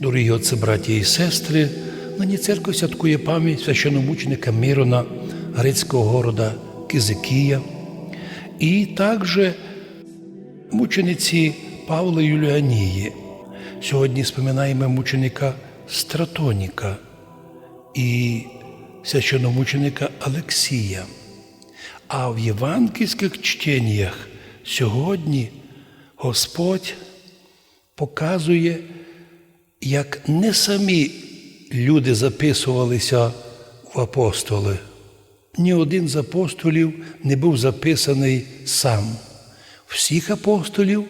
Дорогі отці, браті і сестри, нині церква святкує пам'ять священомученика Мирона грецького города Кизикія і також мучениці Павла Юліанії. Сьогодні споминаємо мученика Стратоніка і священомученика Алексія. А в євангельських чтеннях сьогодні Господь показує, як не самі люди записувалися в апостоли. Ні один з апостолів не був записаний сам. Всіх апостолів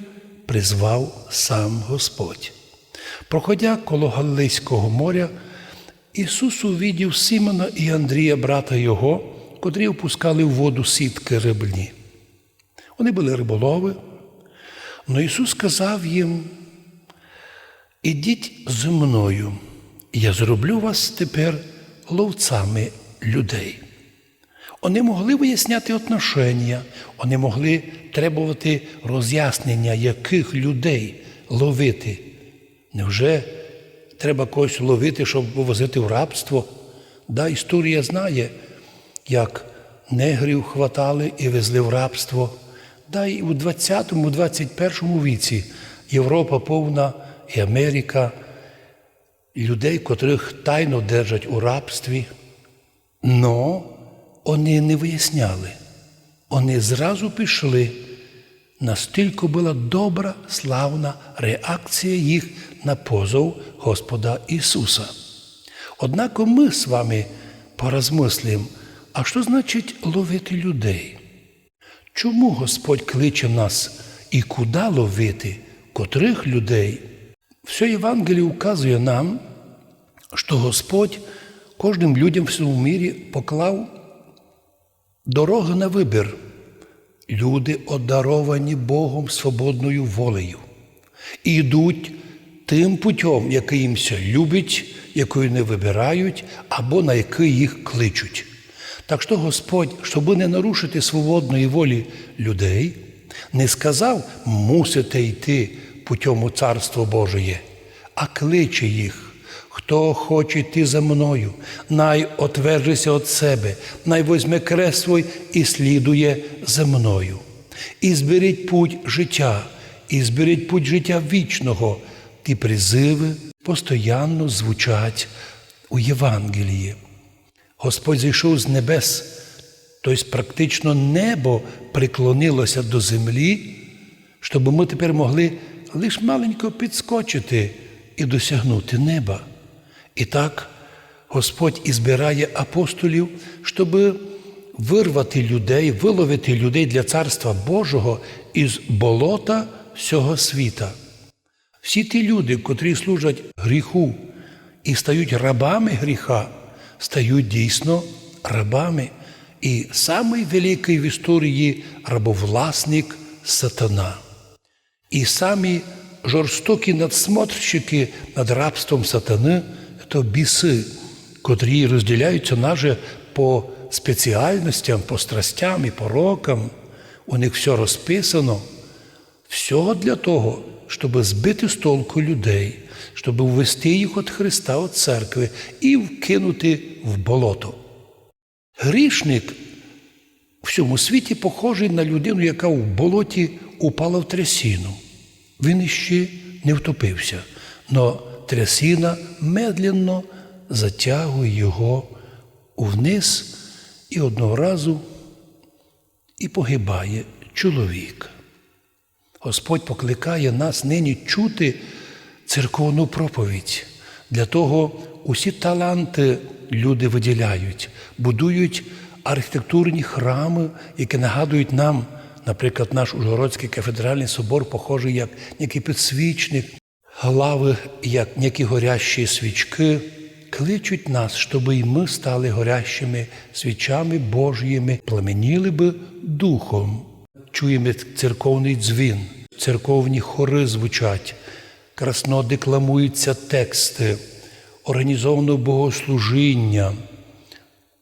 призвав сам Господь. Проходя коло Галилейського моря, Ісус увидів Симона і Андрія, брата Його, котрі опускали в воду сітки рибні. Вони були риболови, але Ісус сказав їм, ідіть зі мною, я зроблю вас тепер ловцями людей. Вони могли виясняти отношення, вони могли требувати роз'яснення, яких людей ловити. Невже треба когось ловити, щоб возити в рабство? Да, історія знає, як негрів хватали і везли в рабство. Да, і у 20-21 віці Європа повна і Америка, людей, котрих тайно держать у рабстві. Но вони не виясняли. Вони зразу пішли. Настільки була добра, славна реакція їх на позов Господа Ісуса. Однак ми з вами порозмислимо, а що значить ловити людей? Чому Господь кличе нас і куди ловити, котрих людей? Все Євангеліє указує нам, що Господь кожним людям в цьому мірі поклав дорогу на вибір. Люди одаровані Богом свободною волею і йдуть тим путем, який їм любить, який не вибирають, або на який їх кличуть. Так що Господь, щоб не нарушити свободної волі людей, не сказав мусите йти путем у Царство Божеє, а кличе їх. Хто хоче йти за мною, най отвержися від себе, най возьме крест свій і слідує за мною. І зберіть путь життя, і зберіть путь життя вічного. Ті призиви постоянно звучать у Євангелії. Господь зійшов з небес, тобто практично небо приклонилося до землі, щоб ми тепер могли лише маленько підскочити і досягнути неба. І так Господь і збирає апостолів, щоб вирвати людей, виловити людей для Царства Божого із болота всього світа. Всі ті люди, котрі служать гріху і стають рабами гріха, стають дійсно рабами. І самий великий в історії рабовласник сатана. І самі жорстокі надсмотрщики над рабством сатани то біси, котрі розділяються наже по спеціальностям, по страстям і порокам. У них все розписано. Все для того, щоб збити з толку людей, щоб ввести їх від Христа, від церкви і вкинути в болото. Грішник в всьому світі похожий на людину, яка в болоті упала в трясіну. Він іще не втопився, но трясіна медленно затягує його вниз і одного разу і погибає чоловік. Господь покликає нас нині чути церковну проповідь. Для того усі таланти люди виділяють, будують архітектурні храми, які нагадують нам, наприклад, наш Ужгородський кафедральний собор, похожий як який підсвічник, глави, як які горящі свічки, кличуть нас, щоб і ми стали горящими свічами Божіми, пламеніли би духом. Чуємо церковний дзвін, церковні хори звучать, красно декламуються тексти, організовано богослужіння,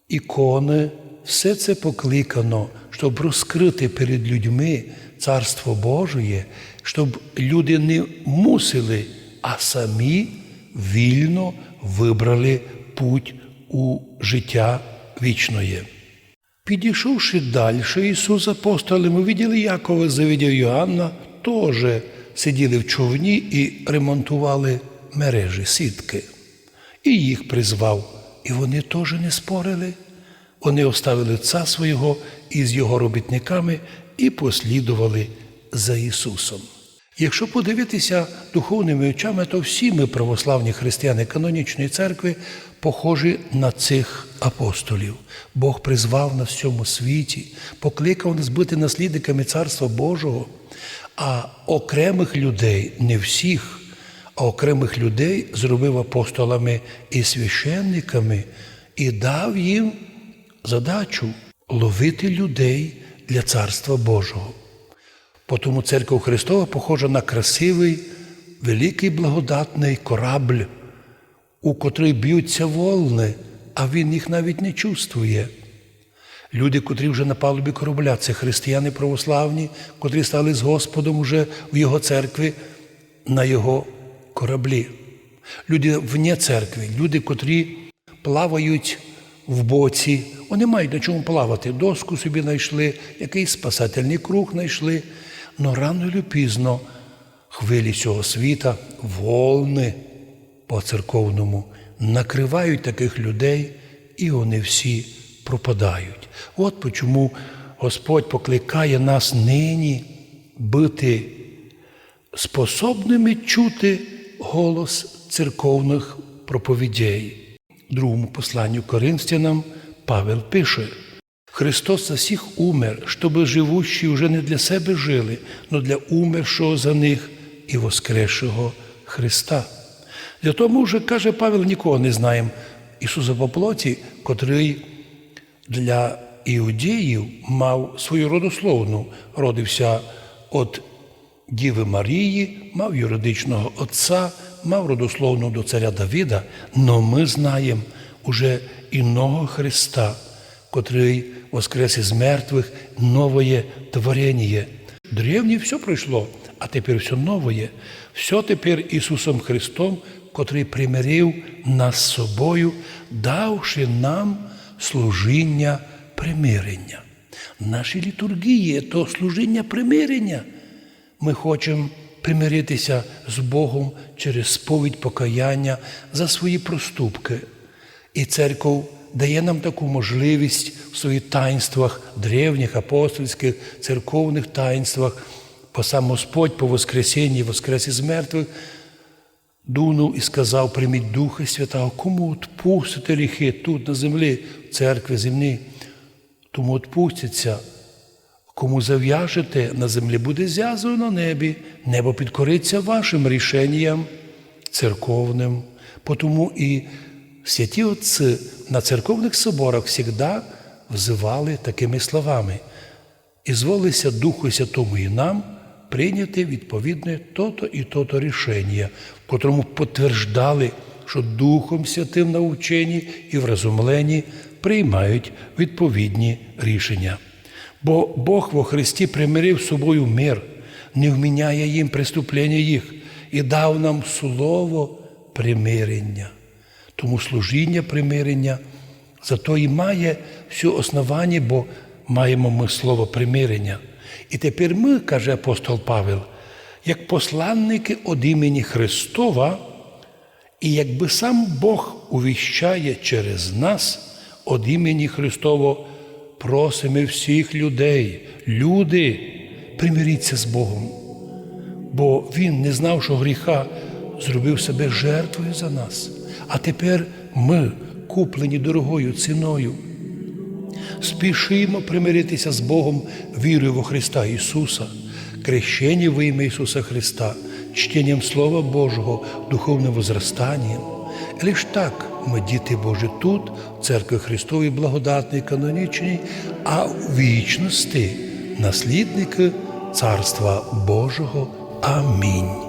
ікони. Все це покликано, щоб розкрити перед людьми Царство Божє, щоб люди не мусили, а самі вільно вибрали путь у життя вічної. Підійшовши далі, Ісус з апостолами виділи Якова завідя Йоанна, теж сиділи в човні і ремонтували мережі, сітки. І їх призвав. І вони теж не спорили. Вони оставили ця свого із його робітниками і послідували за Ісусом. Якщо подивитися духовними очами, то всі ми, православні християни канонічної церкви, похожі на цих апостолів. Бог призвав нас в цьому світі, покликав нас бути наслідниками Царства Божого, а окремих людей, не всіх, а окремих людей зробив апостолами і священниками і дав їм задачу ловити людей для Царства Божого. Тому церква Христова похожа на красивий, великий благодатний корабль, у котрий б'ються волни, а він їх навіть не чувствує. Люди, котрі вже на палубі корабля, це християни православні, котрі стали з Господом уже в Його церкві на Його кораблі. Люди вне церкви, люди, котрі плавають в боці, вони мають на чому плавати. Доску собі знайшли, якийсь спасательний круг знайшли. Но рано чи пізно хвилі цього світа, волни по церковному накривають таких людей, і вони всі пропадають. От чому Господь покликає нас нині бути способними чути голос церковних проповідей. В другому посланню Коринфянам Павел пише. Христос за всіх умер, щоб живущі вже не для себе жили, но для умершого за них і воскресшого Христа. Для того вже, каже Павел, нікого не знаємо. Ісуса по плоті, котрий для іудеїв мав свою родословну, родився від Діви Марії, мав юридичного отця, мав родословну до царя Давіда, но ми знаємо уже іного Христа, котрий воскрес із мертвих, новое творення. Древнє все пройшло, а тепер все новое. Все тепер Ісусом Христом, котрий примирив нас з собою, давши нам служіння примирення. Наші літургії то служіння примирення. Ми хочемо примиритися з Богом через сповідь покаяння за свої проступки. І церков дає нам таку можливість в своїх таїнствах, древніх, апостольських, церковних таїнствах, по сам Господь по Воскресенні, Воскрес із мертвих, дунув і сказав: прийміть Духа Святого, кому відпустите гріхи тут, на землі, в церкві землі, тому відпустяться. Кому зав'яжете на землі, буде зв'язано на небі, небо підкориться вашим рішенням церковним. Тому і святі отці на церковних соборах завжди взивали такими словами. І зволися Духу Святому і нам прийняти відповідне то-то і то-то рішення, в котрому підтверждали, що Духом Святим навчені і в розумленні приймають відповідні рішення. Бо Бог во Христі примирив з собою мир, не вміняє їм преступлення їх і дав нам слово примирення. Тому служіння примирення зато і має все основання, бо маємо ми слово примирення. І тепер ми, каже апостол Павел, як посланники від імені Христова, і якби сам Бог увіщає через нас від імені Христового, просимо всіх людей, люди, примиріться з Богом. Бо Він не знав, що гріха зробив себе жертвою за нас. А тепер ми, куплені дорогою ціною, спішимо примиритися з Богом вірою во Христа Ісуса, крещені в ім'я Ісуса Христа, чтенням Слова Божого, духовним возрастанням. Лиш так ми, діти Божі, тут, в церкві Христовій благодатній, канонічній, а в вічності наслідники Царства Божого. Амінь.